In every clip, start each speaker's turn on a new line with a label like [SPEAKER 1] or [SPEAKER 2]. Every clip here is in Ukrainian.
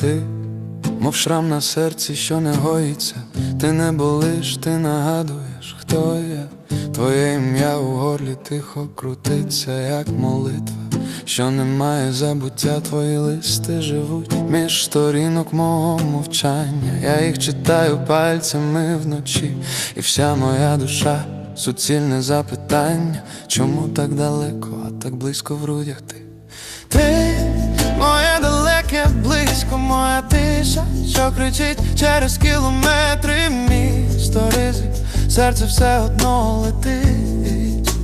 [SPEAKER 1] ти, мов шрам на серці, що не гоїться, ти не болиш, ти нагадуєш, хто я, твоє ім'я у горлі тихо крутиться, як молитва, що немає забуття, твої листи живуть між сторінок мого мовчання. Я їх читаю пальцями вночі, і вся моя душа. Суцільне запитання, чому так далеко, а так близько в грудях ти. Ти близько, моя тиша, що кричить через кілометри місто ризик, серце все одно летить.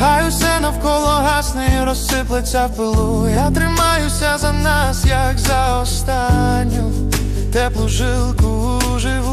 [SPEAKER 1] Хай усе навколо гасне і розсиплеться в пилу. Я тримаюся за нас, як за останню теплу жилку живу.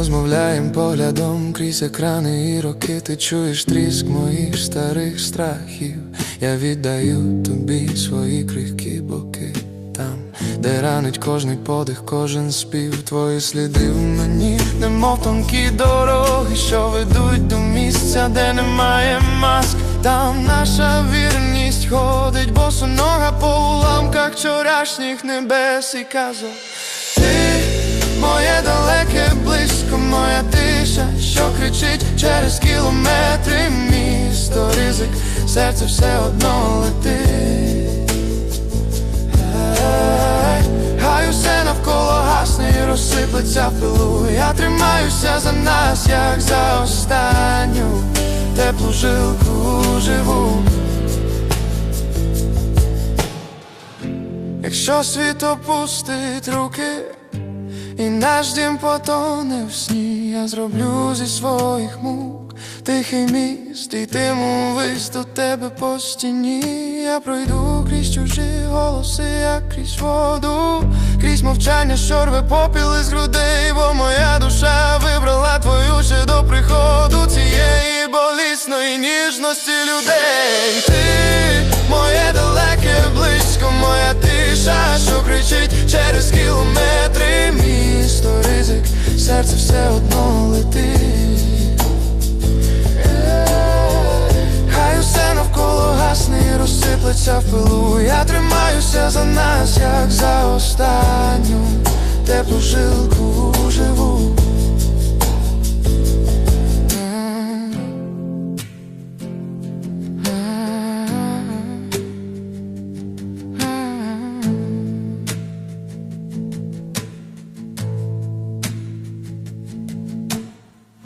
[SPEAKER 1] Ми розмовляємо поглядом крізь екрани і роки Ти чуєш тріск моїх старих страхів. Я віддаю тобі свої крихкі боки там, де ранить кожний подих, кожен спів, твої сліди в мені, немов тонкі дороги, що ведуть до місця, де немає маск. Там наша вірність ходить, босонога по уламках вчорашніх небес і казок. Ти моє далеке моя тиша, що кричить через кілометри місто ризик, серце все одно летить. Хай усе навколо гасне і розсиплеться в пилу. Я тримаюся за нас, як за останню теплу жилку живу. Якщо світ опустить руки, і наш дім потоне в сні, я зроблю зі своїх мук тихий міст, йтиму вись до тебе по стіні. Я пройду крізь чужі голоси, як крізь воду, крізь мовчання, що рве попіл із грудей, бо моя душа вибрала твою ще до приходу цієї болісної ніжності людей. Ти моє далеке близько, моя тиша, що кричить пилу. Я тримаюся за нас, як за останню теплу жилку.